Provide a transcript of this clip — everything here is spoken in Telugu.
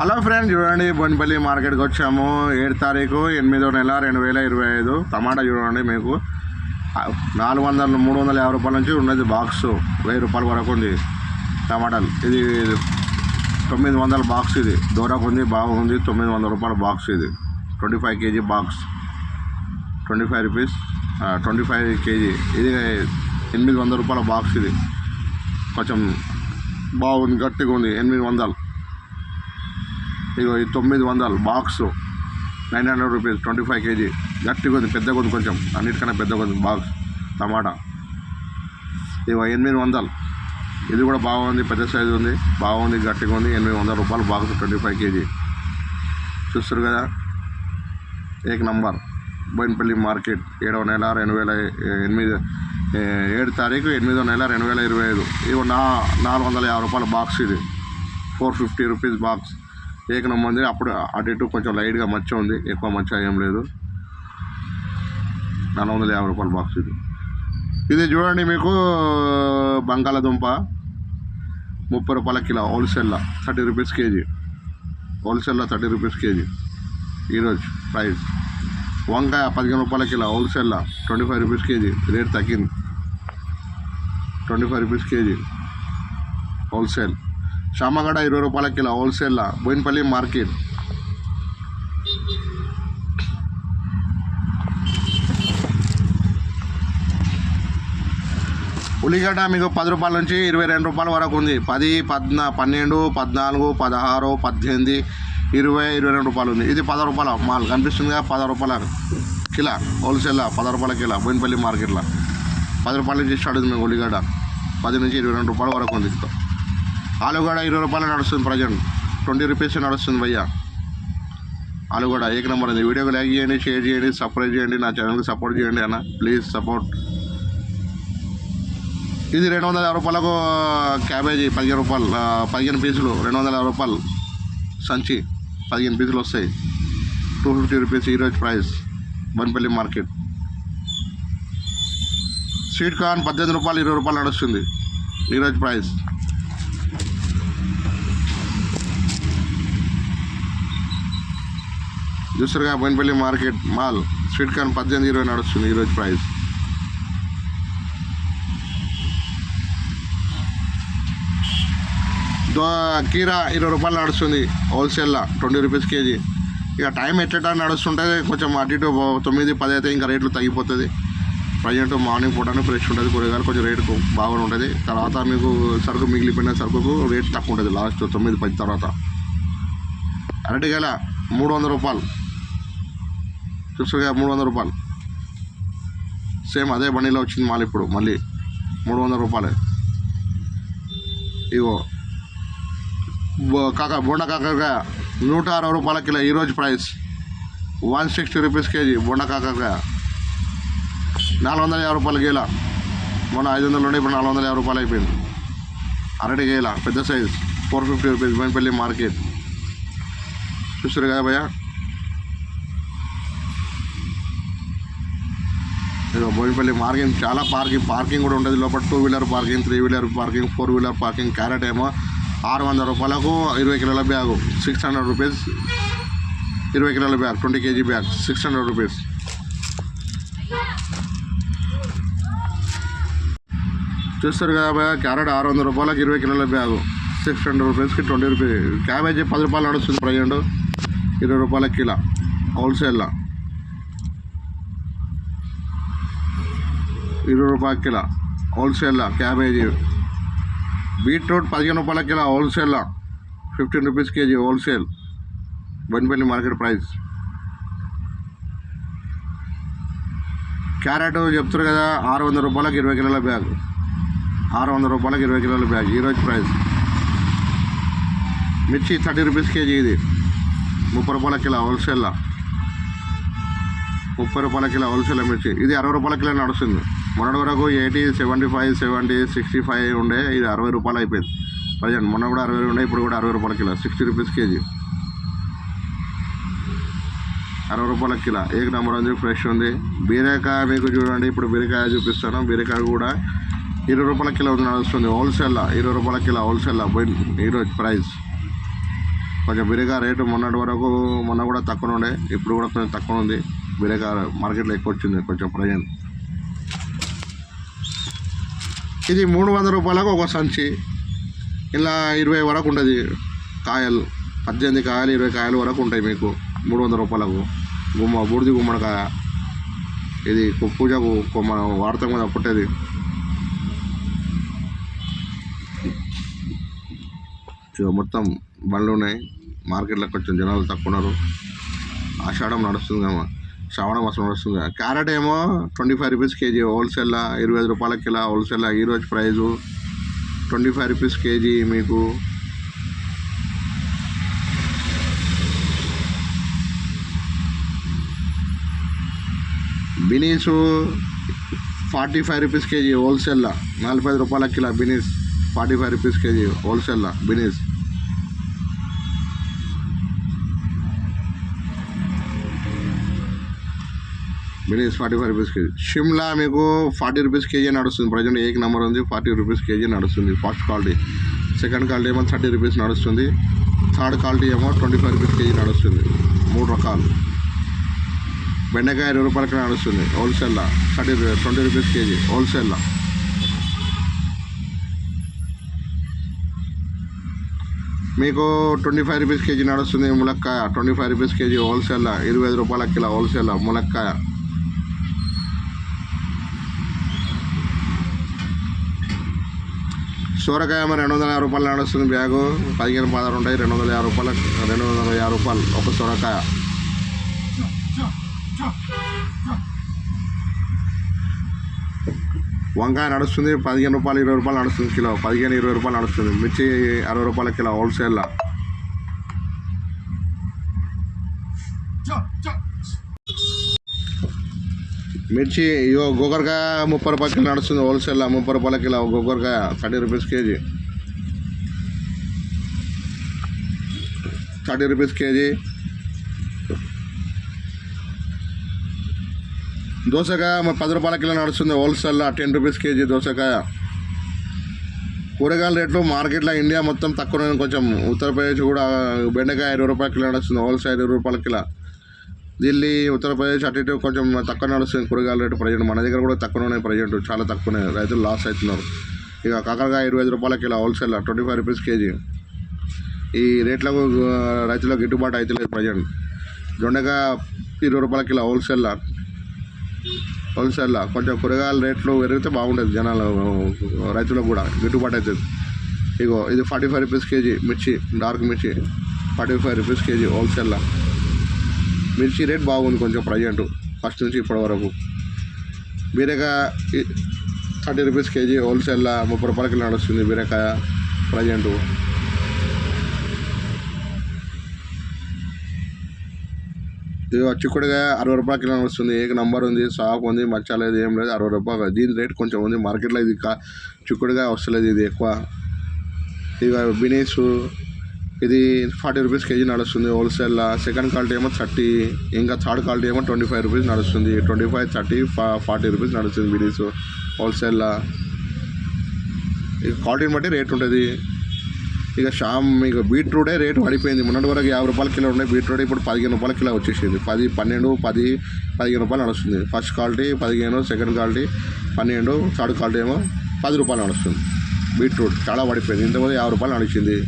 హలో ఫ్రెండ్స్ చూడండి బొన్పల్లి మార్కెట్కి వచ్చాము. ఏడు తారీఖు ఎనిమిదో నెల రెండు వేల ఇరవై ఐదు. టమాటా చూడండి మీకు. నాలుగు వందల మూడు వందల యాభై రూపాయల నుంచి ఉన్నది బాక్స్. వెయ్యి రూపాయల వరకు ఉంది టమాటాలు. ఇది తొమ్మిది వందల బాక్స్ ఇది. దూరకు ఉంది బాగుంది తొమ్మిది వందల రూపాయల బాక్స్ ఇది. Twenty five KG box. Twenty five rupees. Twenty five KG. ఇది ఎనిమిది వందల రూపాయల బాక్స్ ఇది. కొంచెం బాగుంది గట్టిగా ఉంది ఎనిమిది వందలు. ఇగో ఈ తొమ్మిది వందలు box nine hundred rupees twenty five KG. గట్టిగా ఉంది పెద్ద కొద్ది కొంచెం అన్నిటికన్నా పెద్ద కొద్ది బాక్స్ టమాటా. ఇగో ఎనిమిది వందలు. ఇది కూడా బాగుంది పెద్ద సైజు ఉంది బాగుంది గట్టిగా ఉంది ఎనిమిది వందల రూపాయలు బాక్స్ ట్వంటీ ఫైవ్ కేజీ. చూస్తారు కదా? ఏక నంబర్. బోయినపల్లి మార్కెట్ ఏడవ నెల రెండు వేల ఎనిమిది ఏడు తారీఖు ఎనిమిదో నెల రెండు వేల ఇరవై ఐదు. ఇవి నా నాలుగు వందల యాభై రూపాయల బాక్స్ ఇది. Four fifty rupees box. ఏకనం మంది అప్పుడు అటు ఇటు కొంచెం లైట్గా మచ్చ ఉంది. ఎక్కువ మచ్చ ఏం లేదు. నాలుగు వందల యాభై రూపాయల బాక్స్ ఇది. ఇది చూడండి మీకు బంగాళాదుంప ముప్పై రూపాయల కిలో హోల్సేల్లో థర్టీ రూపీస్ కేజీ. హోల్సేల్లో థర్టీ రూపీస్ కేజీ. ఈరోజు ప్రైస్. వంకాయ పదిహేను రూపాయల కిలో హోల్సేల్లో twenty five rupees KG. Rate తగ్గింది. Twenty five rupees KG. Wholesale. శామగడ ఇరవై రూపాయల కిలో హోల్సేల్లో బోయినపల్లి మార్కెట్. ఉల్లిగడ్డ మీకు పది రూపాయల నుంచి ఇరవై రెండు రూపాయల వరకు ఉంది. పది పద్నా పన్నెండు పద్నాలుగు పదహారు పద్దెనిమిది ఇరవై ఇరవై రెండు రూపాయలు ఉంది. ఇది పది రూపాయల మాల్. కనిపిస్తుందిగా పది రూపాయల కిలో హోల్సేల్లో పది రూపాయల కిలో బోయినపల్లి మార్కెట్లో. పది రూపాయల నుంచి స్టార్ట్ ఉంది మీకు ఉల్లిగడ్డ. పది నుంచి ఇరవై రెండు రూపాయల వరకు ఉంది. ఆలుగడ ఇరవై రూపాయలు నడుస్తుంది ప్రజెంట్. ట్వంటీ రూపీస్ నడుస్తుంది భయ్య. ఆలుగడ ఏక నెంబర్ ఉంది. వీడియోకి లైక్ చేయండి షేర్ చేయండి సబ్స్క్రైబ్ చేయండి నా ఛానల్కి సపోర్ట్ చేయండి అన్న. Please support. ఇది రెండు వందల యాభై రూపాయలకు క్యాబేజీ పదిహేను రూపాయలు పదిహేను పీసులు రెండు వందల యాభై రూపాయలు సంచి పదిహేను పీసులు వస్తాయి. టూ ఫిఫ్టీ రూపీస్ ఈరోజు price Bowenpally market. Sweet corn పద్దెనిమిది రూపాయలు ఇరవై రూపాయలు నడుస్తుంది ఈరోజు ప్రైస్. చూసారుగా Bowenpally market mall sweet corn పద్దెనిమిది ఇరవై నడుస్తుంది ఈరోజు ప్రైస్. కీరా ఇరవై రూపాయలు నడుస్తుంది హోల్సేల్లో ట్వంటీ రూపీస్ కేజీ. ఇక టైం ఎట్లా నడుస్తుంటే కొంచెం అటు ఇటు తొమ్మిది పది అయితే ఇంకా రేట్లు తగ్గిపోతుంది. ప్రజెంట్ మార్నింగ్ పూటనే ఫ్రెష్ ఉంటుంది కూరగాయలు కొంచెం రేటు బాగానే ఉంటుంది. తర్వాత మీకు సరుకు మిగిలిపోయిన సరుకుకు రేట్ తక్కువ ఉంటుంది లాస్ట్ తొమ్మిది పది తర్వాత. అరటికాయల మూడు వందల రూపాయలు. చూసుగా మూడు వందల రూపాయలు. సేమ్ అదే బండిలో వచ్చింది మాల్ ఇప్పుడు మళ్ళీ మూడు వందల రూపాయలే. ఇగో బో- కాక బొండ కాకరకాయ నూట అరవై రూపాయల కిలో ఈరోజు price one sixty rupees KG బొండ కాకరకాయ. నాలుగు వందల యాభై రూపాయల గేల. మొన్న ఐదు వందలు ఉండే ఇప్పుడు నాలుగు వందల యాభై రూపాయలు అయిపోయింది. అరటి గేల పెద్ద size four fifty rupees Bowenpally market. చూసారు కదా భయ్యా. బోయినపల్లి మార్కింగ్ చాలా పార్కింగ్ పార్కింగ్ కూడా ఉంటుంది లోపల two wheeler parking three wheeler parking four wheeler parking carrot ఏమో ఆరు వందల రూపాయలకు ఇరవై కిలోల బ్యాగు. సిక్స్ హండ్రెడ్ రూపీస్ ఇరవై కిలోల bag twenty KG bag six hundred rupees చూస్తారు కదా బాగా క్యారెట్ ఆరు వందల రూపాయలకు ఇరవై కిలోల బ్యాగు. సిక్స్ హండ్రెడ్ రూపీస్కి ట్వంటీ రూపీస్ క్యాబేజీ పది రూపాయలు నడుస్తుంది. ప్రజెంట్ ఇరవై రూపాయల కిలో. హోల్సేల్లో ఇరవై రూపాయల కిలో హోల్సేల్లో క్యాబేజీ. బీట్రూట్ పదిహేను రూపాయల కిలో హోల్సేల్లో fifteen rupees KG wholesale. Bowenpally market price. Carrot చెప్తారు కదా ఆరు వందల రూపాయలకు ఇరవై కిలోల బ్యాగ్. ఆరు వందల రూపాయలకు ఇరవై కిలోల బ్యాగ్. ఈరోజు ప్రైస్. మిర్చి థర్టీ రూపీస్ కేజీ ఇది. ముప్పై రూపాయల కిలో హోల్సేల్లో. ముప్పై రూపాయల కిలో హోల్సేల్ మిర్చి. ఇది అరవై రూపాయల కిలో నడుస్తుంది. మొన్నటి వరకు eighty seventy five seventy sixty five ఉండే ఇది అరవై రూపాయలు అయిపోయింది. ప్రజెంట్ మొన్న కూడా అరవై ఉండే ఇప్పుడు కూడా అరవై రూపాయల కిలో సిక్స్టీ రూపీస్ కేజీ. అరవై రూపాయల కిలో. ఏక నెంబర్ ఉంది ఫ్రెష్ ఉంది. బీరకాయ మీకు చూడండి ఇప్పుడు బీరకాయ చూపిస్తాను. బీరకాయ కూడా ఇరవై రూపాయల కిలో ఉంది నడుస్తుంది హోల్సేల్లో. ఇరవై రూపాయల కిలో హోల్సేల్లో పోయి ఈరోజు ప్రైస్. కొంచెం బీరకాయ రేటు మొన్నటి వరకు మొన్న కూడా తక్కువ ఉండే ఇప్పుడు కూడా కొంచెం తక్కువ ఉంది. బీరకాయ మార్కెట్లో ఎక్కువ వచ్చింది కొంచెం ప్రజెంట్. ఇది మూడు వందల రూపాయలకు ఒక సంచి. ఇలా ఇరవై వరకు ఉంటుంది కాయలు. పద్దెనిమిది కాయలు ఇరవై కాయలు వరకు ఉంటాయి మీకు. మూడు వందల రూపాయలకు. గుమ్మ బూడిది గుమ్మడికాయ ఇది పూజకు మనం వాడతాం కదా పుట్టేది. మొత్తం బండ్లు ఉన్నాయి. మార్కెట్లో కొంచెం జనాలు తక్కువ ఉన్నారు. ఆషాఢం నడుస్తుంది కదా శ్రావణ మాసం వస్తుంది కదా క్యారెట్ ఏమో twenty five rupees KG wholesale ఇరవై ఐదు రూపాయల కిలో హోల్సేల్ ఈరోజు price twenty five rupees KG మీకు. Beans forty five rupees KG హోల్సేల్లో నలభై ఐదు రూపాయల kilo beans forty five rupees KG హోల్సేల్లో beans. Beans forty five rupees KG Shimla మీకు ఫార్టీ రూపీస్ కేజీ నడుస్తుంది. ప్రజెంట్ ఏక్ నెంబర్ ఉంది ఫార్టీ రూపీస్ కేజీ నడుస్తుంది. ఫస్ట్ క్వాలిటీ సెకండ్ క్వాలిటీ ఏమో థర్టీ రూపీస్ నడుస్తుంది. థర్డ్ క్వాలిటీ ఏమో ట్వంటీ ఫైవ్ రూపీస్ కేజీ నడుస్తుంది. మూడు రకాలు. బెండకాయ ఇరవై రూపాయలకి నడుస్తుంది. హోల్సేల్లో థర్టీ ట్వంటీ రూపీస్ కేజీ హోల్సేల్లో మీకు ట్వంటీ ఫైవ్ రూపీస్ కేజీ నడుస్తుంది ములక్కాయ. ట్వంటీ ఫైవ్ రూపీస్ కేజీ హోల్సేల్లో ఇరవై ఐదు రూపాయల కిలో హోల్సేల్లో ములక్కాయ. సూరకాయ మరి రెండు వందల యాభై రూపాయలు నడుస్తుంది బ్యాగు. పదిహేను పదహారు ఉంటాయి రెండు వందల యాభై రూపాయలు రెండు వందల యాభై రూపాయలు ఒక సూరకాయ. వంకాయ నడుస్తుంది పదిహేను రూపాయలు ఇరవై రూపాయలు నడుస్తుంది కిలో. పదిహేను ఇరవై రూపాయలు నడుస్తుంది. మిర్చి అరవై రూపాయల కిలో హోల్సేల్లో. మిర్చి ఇగో గోకరకాయ ముప్పై రూపాయల కిలో నడుస్తుంది హోల్సేల్లో ముప్పై రూపాయల kilo గోకరకాయ thirty rupees KG. Thirty rupees KG. దోసకాయ పది రూపాయల కిలో నడుస్తుంది హోల్సేల్లో టెన్ రూపీస్ కేజీ దోసకాయ. కూరగాయల రేట్లు మార్కెట్లో ఇండియా మొత్తం తక్కువ కొంచెం ఉత్తరప్రదేశ్ కూడా బెండకాయ ఇరవై రూపాయల కిలో నడుస్తుంది హోల్సేల్ ఇరవై రూపాయల కిలో. ఢిల్లీ ఉత్తరప్రదేశ్ అటు ఇటు కొంచెం తక్కువ నడుస్తుంది కూరగాయల రేటు ప్రజెంట్. మన దగ్గర కూడా తక్కువనే ప్రజెంట్. చాలా తక్కువనే. రైతులు లాస్ అవుతున్నారు. ఇక కాకరకాయ ఇరవై ఐదు రూపాయల kilo wholesale twenty five rupees KG. ఈ రేట్లకు రైతులకు గిట్టుబాటు అవుతలేదు ప్రజెంట్. దొండకాయ ఇరవై రూపాయల కిలో హోల్సేల్ హోల్సేల్ కొంచెం కూరగాయల రేట్లు పెరిగితే బాగుంటుంది జనాలు రైతులకు కూడా గిట్టుబాటు అవుతుంది ఇగో ఇది ఫార్టీ ఫైవ్ రూపీస్ కేజీ మిర్చి డార్క్ మిర్చి ఫార్టీ ఫైవ్ రూపీస్ కేజీ హోల్సేల్లో మిర్చి రేట్ బాగుంది కొంచెం ప్రజెంట్ ఫస్ట్ నుంచి ఇప్పటి వరకు. బీరకాయ థర్టీ రూపీస్ కేజీ హోల్సేల్లో ముప్పై రూపాయలకి కిలో నడుస్తుంది బీరకాయ ప్రజెంటు. ఇది చిక్కుడుగా అరవై రూపాయల కిలో వస్తుంది ఏక నంబర్ ఉంది సాఫ్ ఉంది మచ్చ లేదు ఏం లేదు అరవై రూపాయలు. దీని రేట్ కొంచెం ఉంది మార్కెట్లో ఇది కా చిక్కుడుగా వస్తలేదు ఇది ఎక్కువ. ఇక బినీసు ఇది ఫార్టీ రూపీస్ కేజీ నడుస్తుంది హోల్సేల్లో. సెకండ్ క్వాలిటీ ఏమో థర్టీ ఇంకా థర్డ్ క్వాలిటీ ఏమో ట్వంటీ ఫైవ్ రూపీస్ నడుస్తుంది. Twenty five thirty forty rupees నడుస్తుంది బినీస్ హోల్సేల్లో. ఇక క్వాలిటీని బట్టి రేట్ ఉంటుంది. ఇక షామ్ ఇక బీట్రూటే రేటు పడిపోయింది. మొన్నటి వరకు యాభై రూపాయల కిలో ఉండే బీట్రూట్ ఇప్పుడు పదిహేను రూపాయల కిలో వచ్చేసింది. పది పన్నెండు పది పదిహేను రూపాయలు నడుస్తుంది. ఫస్ట్ క్వాలిటీ పదిహేను సెకండ్ క్వాలిటీ పన్నెండు థర్డ్ క్వాలిటీ ఏమో పది రూపాయలు నడుస్తుంది. బీట్రూట్ చాలా పడిపోయింది. ఇంతకుముందు యాభై రూపాయలు నడిచింది.